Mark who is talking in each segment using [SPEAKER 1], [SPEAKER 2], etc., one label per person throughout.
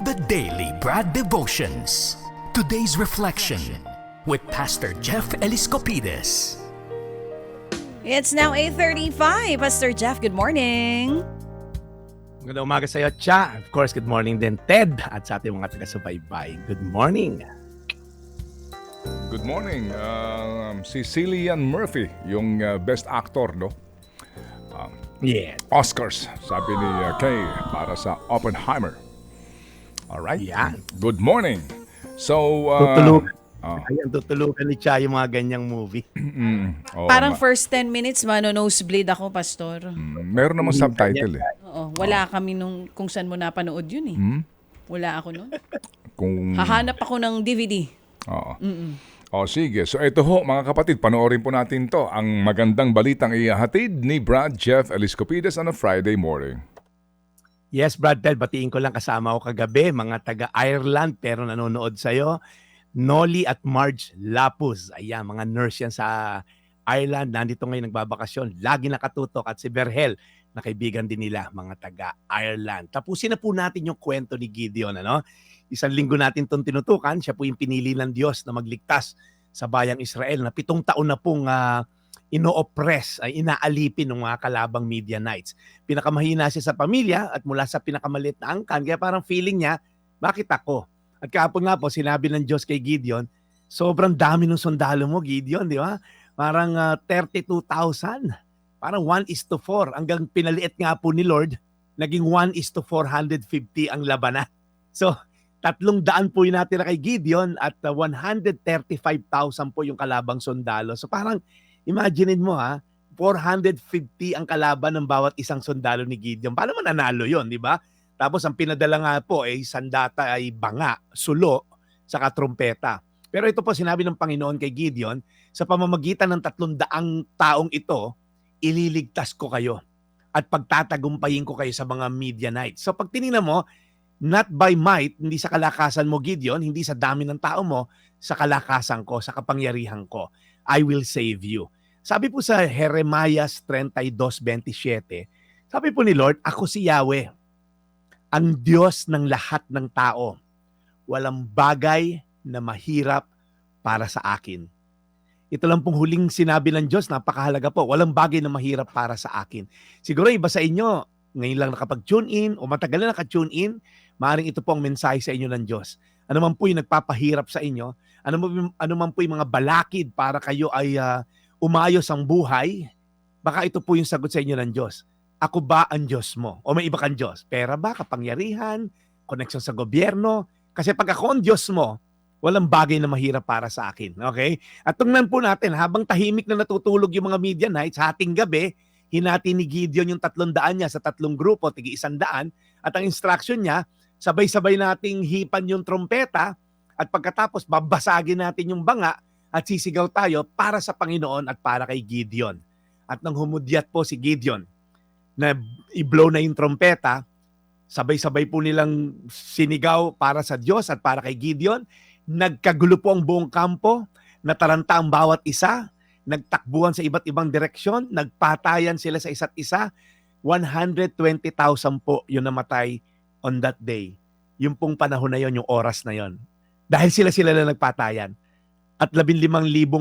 [SPEAKER 1] The Daily Brad Devotions. Today's reflection with Pastor Jeff Eliscopides.
[SPEAKER 2] It's now 8.35. Pastor Jeff, good morning.
[SPEAKER 3] Magandang umaga sa iyo, Cha. Of course, good morning din, Ted. At sa ating mga taga-subaybay. Good morning.
[SPEAKER 4] Good morning. Um, si Cillian Murphy, yung uh, best actor, no?
[SPEAKER 3] Yeah.
[SPEAKER 4] Oscars, sabi ni uh, Kay, para sa Oppenheimer. Alright?
[SPEAKER 3] Yan.
[SPEAKER 4] Good morning. So, uh,
[SPEAKER 3] Tutulog.
[SPEAKER 4] oh,
[SPEAKER 3] Ayan, tutulugan ni Cha yung mga ganyang movie.
[SPEAKER 4] mm, oh,
[SPEAKER 2] Parang
[SPEAKER 4] ma-
[SPEAKER 2] first 10 minutes, mano nosebleed ako, Pastor.
[SPEAKER 4] mm, meron naman subtitle eh.
[SPEAKER 2] Oo, wala kami nung kung saan mo napanood yun eh.
[SPEAKER 4] Hmm?
[SPEAKER 2] Wala ako nun.
[SPEAKER 4] Kung,
[SPEAKER 2] Hahanap ako ng DVD.
[SPEAKER 4] oo. O sige, so ito ho mga kapatid, panoorin po natin to ang magandang balitang ihahatid ni Brad Jeff Eliscopides on a Friday morning.
[SPEAKER 3] Yes, Brad Ted, batiin ko lang kasama ko kagabi, mga taga-Ireland pero nanonood sa'yo. Nolly at Marge Lapuz. Ayan, mga nurse yan sa Ireland. Nandito ngayon nagbabakasyon. Lagi nakatutok. At si Berhel, na kaibigan din nila, mga taga-Ireland. Tapusin na po natin yung kwento ni Gideon. Ano? Isang linggo natin itong tinutukan. Siya po yung pinili ng Diyos na magligtas sa bayang Israel na pitong taon na pong ah, ino-oppress, ay inaalipin ng mga kalabang Midianites pinakamahina siya sa pamilya at mula sa pinakamalit na angkan. Kaya parang feeling niya, bakit ako? At kahapon nga po, sinabi ng Diyos kay Gideon, sobrang dami ng sundalo mo, Gideon, di ba? Parang ah, 32,000. Parang 1 is to 4. Hanggang pinaliit nga po ni Lord, naging 1 is to 450 ang labanan. So, tatlong daan po yung natira kay Gideon at ah, 135,000 po yung kalabang sundalo. So parang, imaginein mo ha, 450 ang kalaban ng bawat isang sundalo ni Gideon. Paano man nanalo yon, di ba? Tapos ang pinadala nga po ay sandata ay banga, sulo, saka trompeta. Pero ito po sinabi ng Panginoon kay Gideon, sa pamamagitan ng tatlong daang taong ito, ililigtas ko kayo at pagtatagumpayin ko kayo sa mga Midianites. So pag tinignan mo, not by might, hindi sa kalakasan mo Gideon, hindi sa dami ng tao mo, sa kalakasan ko, sa kapangyarihan ko, I will save you. Sabi po sa Jeremiah 32:27, sabi po ni Lord, ako si Yahweh, ang Diyos ng lahat ng tao. Walang bagay na mahirap para sa akin. Ito lang pong huling sinabi ng Diyos, napakahalaga po. Walang bagay na mahirap para sa akin. Siguro iba sa inyo, ngayon lang nakapag-tune in o matagal na naka-tune in, maaaring ito po ang mensahe sa inyo ng Diyos. Ano man po yung nagpapahirap sa inyo, ano man, ano man po yung mga balakid para kayo ay ah, umayos ang buhay, baka ito po yung sagot sa inyo ng Diyos. Ako ba ang Diyos mo? O may iba kang Diyos? Pera ba? Kapangyarihan? Koneksyon sa gobyerno? Kasi pag ako ang Diyos mo, walang bagay na mahirap para sa akin. Okay? At tungnan po natin, habang tahimik na natutulog yung mga Midianites, hating gabi, hinati ni Gideon yung tatlong daan niya sa tatlong grupo, tigi isang daan, at ang instruction niya, sabay-sabay nating hipan yung trompeta, at pagkatapos babasagin natin yung banga, at sisigaw tayo para sa Panginoon at para kay Gideon. At nang humudyat po si Gideon, na i-blow na yung trompeta, sabay-sabay po nilang sinigaw para sa Diyos at para kay Gideon. Nagkagulo po ang buong kampo, nataranta ang bawat isa, nagtakbuhan sa iba't ibang direksyon, nagpatayan sila sa isa't isa. 120,000 po yung namatay on that day. Yung pong panahon na yon, yung oras na yon. Dahil sila-sila na nagpatayan. At 15,000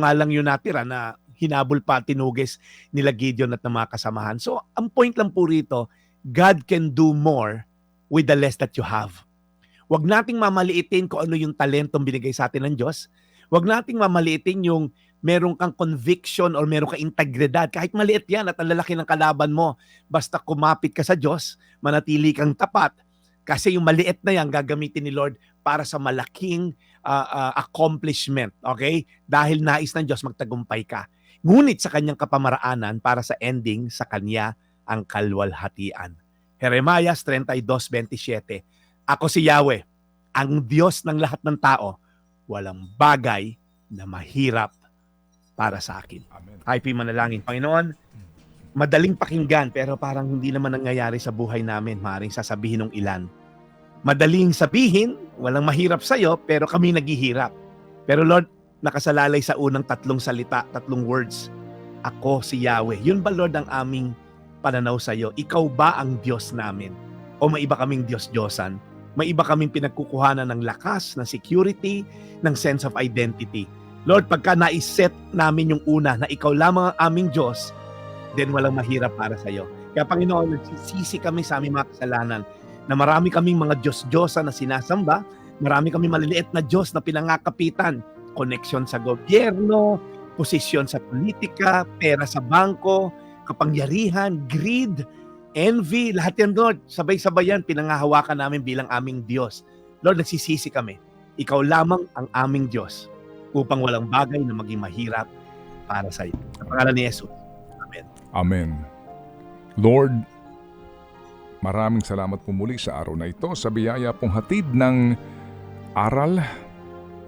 [SPEAKER 3] nga lang yung natira na hinabol pa tinuges nila Gideon at ng mga kasamahan. So, ang point lang po rito, God can do more with the less that you have. Huwag nating mamaliitin kung ano yung talentong binigay sa atin ng Diyos. Huwag nating mamaliitin yung meron kang conviction or meron kang integridad. Kahit maliit yan at ang lalaki ng kalaban mo, basta kumapit ka sa Diyos, manatili kang tapat. Kasi yung maliit na yan gagamitin ni Lord para sa malaking ah, ah, accomplishment. Okay? Dahil nais ng Diyos magtagumpay ka. Ngunit sa kanyang kapamaraanan para sa ending sa kanya ang kalwalhatian. Jeremiah 32:27. Ako si Yahweh, ang Diyos ng lahat ng tao. Walang bagay na mahirap para sa akin.
[SPEAKER 4] Amen.
[SPEAKER 3] Happy manalangin. Panginoon, madaling pakinggan pero parang hindi naman nangyayari sa buhay namin. Maring sasabihin ng ilan. Madaling sabihin, walang mahirap sa'yo, pero kami naghihirap. Pero Lord, nakasalalay sa unang tatlong salita, tatlong words. Ako si Yahweh. Yun ba Lord ang aming pananaw sa iyo? Ikaw ba ang Diyos namin? O may iba kaming Diyos-Diyosan? May iba kaming pinagkukuhanan ng lakas, ng security, ng sense of identity. Lord, pagka naiset namin yung una na ikaw lamang ang aming Diyos, then walang mahirap para sa iyo. Kaya Panginoon, nagsisisi kami sa aming mga kasalanan na marami kaming mga Diyos-Diyosa na sinasamba, marami kaming maliliit na Diyos na pinangakapitan, koneksyon sa gobyerno, posisyon sa politika, pera sa bangko, kapangyarihan, greed, envy, lahat yan Lord, sabay-sabay yan, pinangahawakan namin bilang aming Diyos. Lord, nagsisisi kami. Ikaw lamang ang aming Diyos upang walang bagay na maging mahirap para sa iyo. Sa pangalan ni Jesus. Amen.
[SPEAKER 4] Amen. Lord, maraming salamat po muli sa araw na ito sa biyaya pong hatid ng aral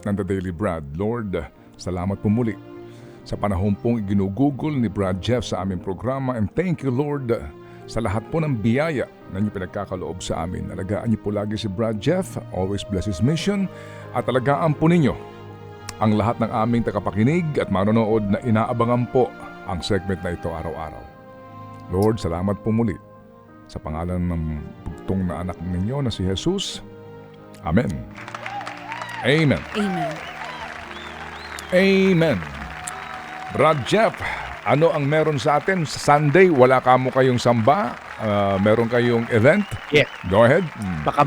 [SPEAKER 4] ng The Daily Brad. Lord, salamat po muli sa panahon pong iginugugol ni Brad Jeff sa aming programa and thank you Lord sa lahat po ng biyaya na niyo pinagkakaloob sa amin. Alagaan niyo po lagi si Brad Jeff, always bless his mission at alagaan po ninyo ang lahat ng aming tagapakinig at manonood na inaabangan po ang segment na ito araw-araw. Lord, salamat po muli sa pangalan ng bugtong na anak ninyo na si Jesus. Amen. Amen.
[SPEAKER 2] Amen.
[SPEAKER 4] Amen. Brad Jeff, ano ang meron sa atin? Sa Sunday, wala ka mo kayong samba? Ah, meron kayong event?
[SPEAKER 3] Yes.
[SPEAKER 4] Go ahead. Mm.
[SPEAKER 3] Baka,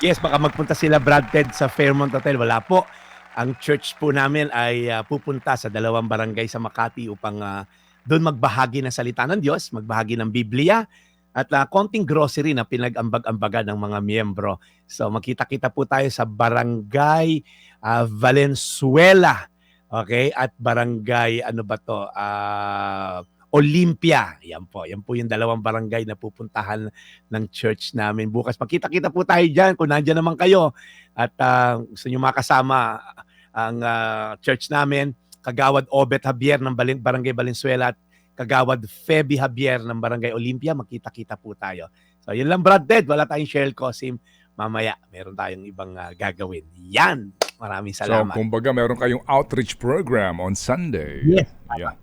[SPEAKER 3] yes, baka magpunta sila Brad Ted sa Fairmont Hotel. Wala po. Ang church po namin ay ah, pupunta sa dalawang barangay sa Makati upang ah, doon magbahagi ng salita ng Diyos, magbahagi ng Biblia, at ah, konting grocery na pinag-ambag-ambagan ng mga miyembro. So makita-kita po tayo sa barangay ah, Valenzuela. Okay? At barangay, ano ba to? Ah, Olympia. Yan po. Yan po yung dalawang barangay na pupuntahan ng church namin bukas. Makita-kita po tayo dyan kung nandiyan naman kayo at ah, gusto nyo makasama ang ah, church namin, Kagawad Obet Javier ng Barangay Valenzuela at Kagawad Feby Javier ng Barangay Olympia, makita-kita po tayo. So yun lang Brad Ted, wala tayong Shell Cosim. Mamaya, meron tayong ibang ah, gagawin. Yan! Maraming
[SPEAKER 4] So,
[SPEAKER 3] salamat.
[SPEAKER 4] kumbaga, meron kayong outreach program on Sunday.
[SPEAKER 3] Yes.
[SPEAKER 4] Yeah.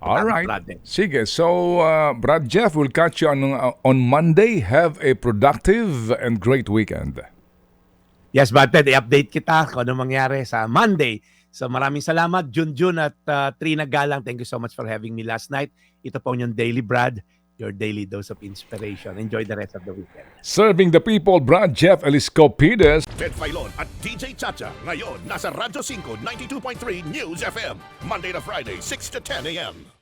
[SPEAKER 4] All right. Sige, so uh, Brad Jeff will catch you on, uh, on Monday. Have a productive and great weekend.
[SPEAKER 3] Yes, Brad Ted, i-update kita kung ano mangyari sa Monday. So maraming salamat, Junjun at uh, Trina Galang. Thank you so much for having me last night. Ito po yung Daily Brad, your daily dose of inspiration. Enjoy the rest of the weekend.
[SPEAKER 4] Serving the people, Brad Jeff Eliscopides.
[SPEAKER 5] Ted Filon at DJ Chacha. Ngayon, nasa Radyo 5, 92.3 News FM. Monday to Friday, 6 to 10 a.m.